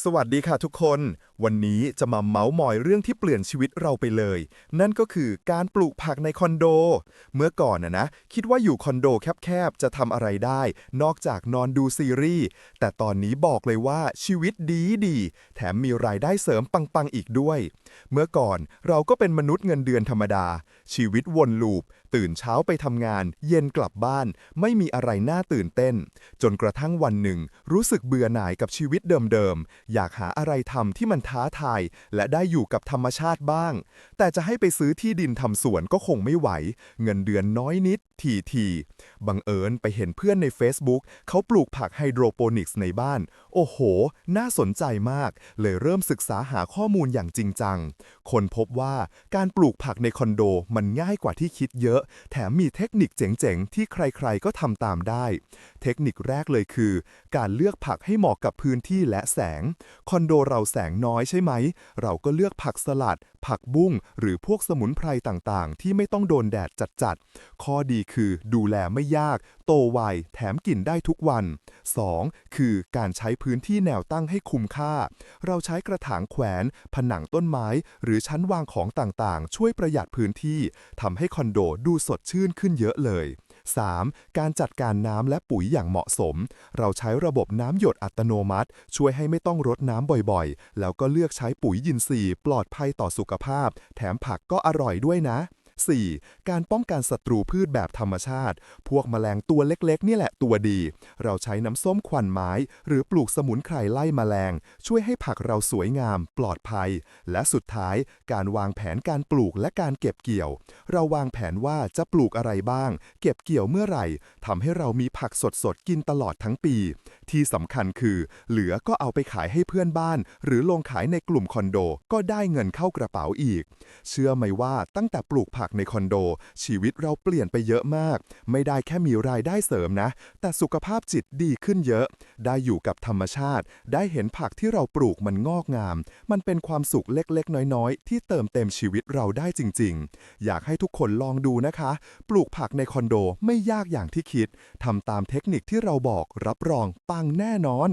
สวัสดีค่ะทุกคน วันนี้จะมาเมาส์มอยเรื่องที่เปลี่ยนชีวิตเราไปเลย นั่นก็คือการปลูกผักในคอนโด เมื่อก่อนนะนะ คิดว่าอยู่คอนโดแคบๆ จะทำอะไรได้ นอกจากนอนดูซีรีส์ แต่ตอนนี้บอกเลยว่าชีวิตดีดี แถมมีรายได้เสริมปังๆ อีกด้วย เมื่อก่อนเราก็เป็นมนุษย์เงินเดือนธรรมดา ชีวิตวนลูป ตื่นเช้าไปทำงาน เย็นกลับบ้าน ไม่มีอะไรน่าตื่นเต้น จนกระทั่งวันหนึ่ง รู้สึกเบื่อหน่ายกับชีวิตเดิมๆ อยากหาอะไรทำที่มันท้าทาย และได้อยู่กับธรรมชาติบ้าง แต่จะให้ไปซื้อที่ดินทำสวนก็คงไม่ไหว เงินเดือนน้อยนิด ทีที บังเอิญไปเห็นเพื่อนใน Facebook เขาปลูกผักไฮโดรโปนิกส์ในบ้าน โอ้โห น่าสนใจมาก เลยเริ่มศึกษาหาข้อมูลอย่างจริงจัง คนพบว่าการปลูกผักในคอนโดมันง่ายกว่าที่คิดเยอะ แถมมีเทคนิคเจ๋งๆ ที่ใครๆก็ทำตามได้ เทคนิคแรกเลยคือ การเลือกผักให้เหมาะกับพื้นที่และแสง คอนโดเราแสงน้อยใช่ไหม เราก็เลือกผักสลัด ผักบุ้ง หรือพวกสมุนไพรต่างๆ ที่ไม่ต้องโดนแดดจัดๆ ข้อดีคือดูแลไม่ยาก โตไวแถมกินได้ทุกวัน 2. คือการใช้พื้นที่แนวตั้งให้คุ้มค่า เราใช้กระถางแขวน ผนังต้นไม้ หรือชั้นวางของต่างๆ ช่วยประหยัดพื้นที่ทำให้คอนโดดูสดชื่นขึ้นเยอะเลย 3. การจัดการน้ำและปุ๋ยอย่างเหมาะสม เราใช้ระบบน้ำหยดอัตโนมัติ ช่วยให้ไม่ต้องรดน้ำบ่อยๆ แล้วก็เลือกใช้ปุ๋ยยินทรีย์ ปลอดภัยต่อสุขภาพ แถมผักก็อร่อยด้วยนะ 4. การป้องกันศัตรูพืชแบบธรรมชาติ พวกแมลงตัวเล็กๆ นี่แหละตัวดี เราใช้น้ำส้มควันไม้ หรือปลูกสมุนไพรไล่แมลง ช่วยให้ผักเราสวยงาม ปลอดภัย และสุดท้ายการวางแผนการปลูกและการเก็บเกี่ยว เราวางแผนว่าจะปลูกอะไรบ้าง เก็บเกี่ยวเมื่อไหร่ทำให้เรามีผักสดๆกินตลอดทั้งปี ที่สำคัญคือ เหลือก็เอาไปขายให้เพื่อนบ้าน หรือลงขายในกลุ่มคอนโดก็ได้เงินเข้ากระเป๋าอีก เชื่อไหมว่าตั้งแต่ปลูกผักในคอนโด ชีวิตเราเปลี่ยนไปเยอะมาก ไม่ได้แค่มีรายได้เสริมนะ แต่สุขภาพจิตดีขึ้นเยอะ ได้อยู่กับธรรมชาติ ได้เห็นผักที่เราปลูกมันงอกงาม มันเป็นความสุขเล็กๆ น้อยๆ ที่เติมเต็มชีวิตเราได้จริง ๆ อยากให้ทุกคนลองดูนะคะ ปลูกผักในคอนโดไม่ยากอย่างที่คิดทำตามเทคนิคที่เราบอกรับรองปังแน่นอน